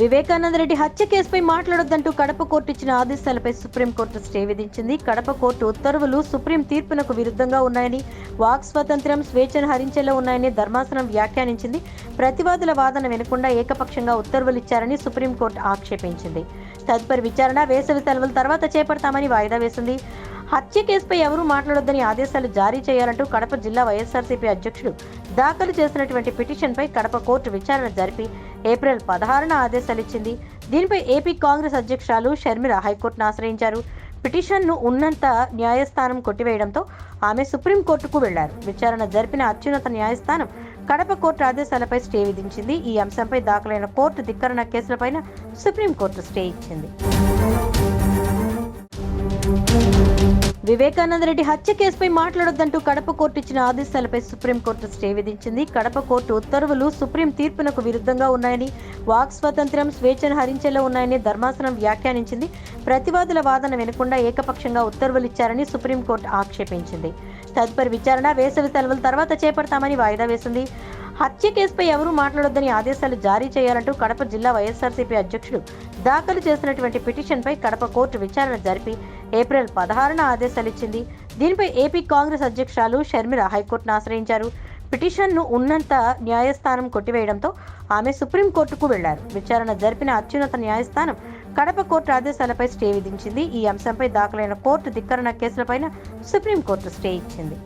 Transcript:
వివేకానంద రెడ్డి హత్య కేసుపై మాట్లాడొద్దంటూ కడప కోర్టు ఇచ్చిన ఆదేశాలపై సుప్రీంకోర్టు స్టే విధించింది. కడప కోర్టు ఉత్తర్వులు సుప్రీం తీర్పునకు విరుద్ధంగా ఉన్నాయని వాక్ స్వాతంత్ర్యం స్వేచ్ఛను హరించేలా ఉన్నాయని ధర్మాసనం వ్యాఖ్యానించింది. ప్రతివాదుల వాదన వినకుండా ఏకపక్షంగా ఉత్తర్వులు ఇచ్చారని సుప్రీంకోర్టు ఆక్షేపించింది. తదుపరి విచారణ వేసవి సెలవుల తర్వాత చేపడతామని వాయిదా వేసింది. హత్య కేసుపై ఎవరూ మాట్లాడొద్దని ఆదేశాలు జారీ చేయాలంటూ కడప జిల్లా వైఎస్ఆర్సీపీ అధ్యక్షుడు దాఖలు చేసినటువంటి పిటిషన్పై కడప కోర్టు విచారణ జరిపి ఏప్రిల్ పదహారున ఆదేశాలు ఇచ్చింది. దీనిపై ఏపీ కాంగ్రెస్ అధ్యక్షురాలు షర్మిల హైకోర్టును ఆశ్రయించారు. పిటిషన్ను ఉన్నంత న్యాయస్థానం కొట్టివేయడంతో ఆమె సుప్రీంకోర్టుకు వెళ్ళారు. విచారణ జరిపిన అత్యున్నత న్యాయస్థానం కడప కోర్టు ఆదేశాలపై స్టే విధించింది. ఈ అంశంపై దాఖలైన కోర్టు ధిక్కరణ కేసులపైన సుప్రీంకోర్టు స్టే ఇచ్చింది. వివేకానంద రెడ్డి హత్య కేసుపై మాట్లాడొద్దంటూ కడప కోర్టు ఇచ్చిన ఆదేశాలపై సుప్రీంకోర్టు స్టే విధించింది. కడప కోర్టు ఉత్తర్వులు సుప్రీం తీర్పునకు విరుద్ధంగా ఉన్నాయని వాక్ స్వాతంత్ర్యం స్వేచ్ఛను హరించేలా ఉన్నాయని ధర్మాసనం వ్యాఖ్యానించింది. ప్రతివాదుల వాదన వినకుండా ఏకపక్షంగా ఉత్తర్వులు ఇచ్చారని సుప్రీంకోర్టు ఆక్షేపించింది. తదుపరి విచారణ వేసవి సెలవుల తర్వాత చేపడతామని వాయిదా వేసింది. హత్య కేసుపై ఎవరూ మాట్లాడొద్దని ఆదేశాలు జారీ చేయాలంటూ కడప జిల్లా వైఎస్ఆర్సీపీ అధ్యక్షుడు దాఖలు చేసినటువంటి పిటిషన్పై కడప కోర్టు విచారణ జరిపి ఏప్రిల్ పదహారున ఆదేశాలు ఇచ్చింది దీనిపై ఏపీ కాంగ్రెస్ అధ్యక్షురాలు షర్మిల హైకోర్టును ఆశ్రయించారు. పిటిషన్ను ఉన్నంత న్యాయస్థానం కొట్టివేయడంతో ఆమె సుప్రీంకోర్టుకు వెళ్ళారు. విచారణ జరిపిన అత్యున్నత న్యాయస్థానం కడప కోర్టు ఆదేశాలపై స్టే విధించింది. ఈ అంశంపై దాఖలైన కోర్టు ధిక్కరణ కేసులపైన సుప్రీంకోర్టు స్టే ఇచ్చింది.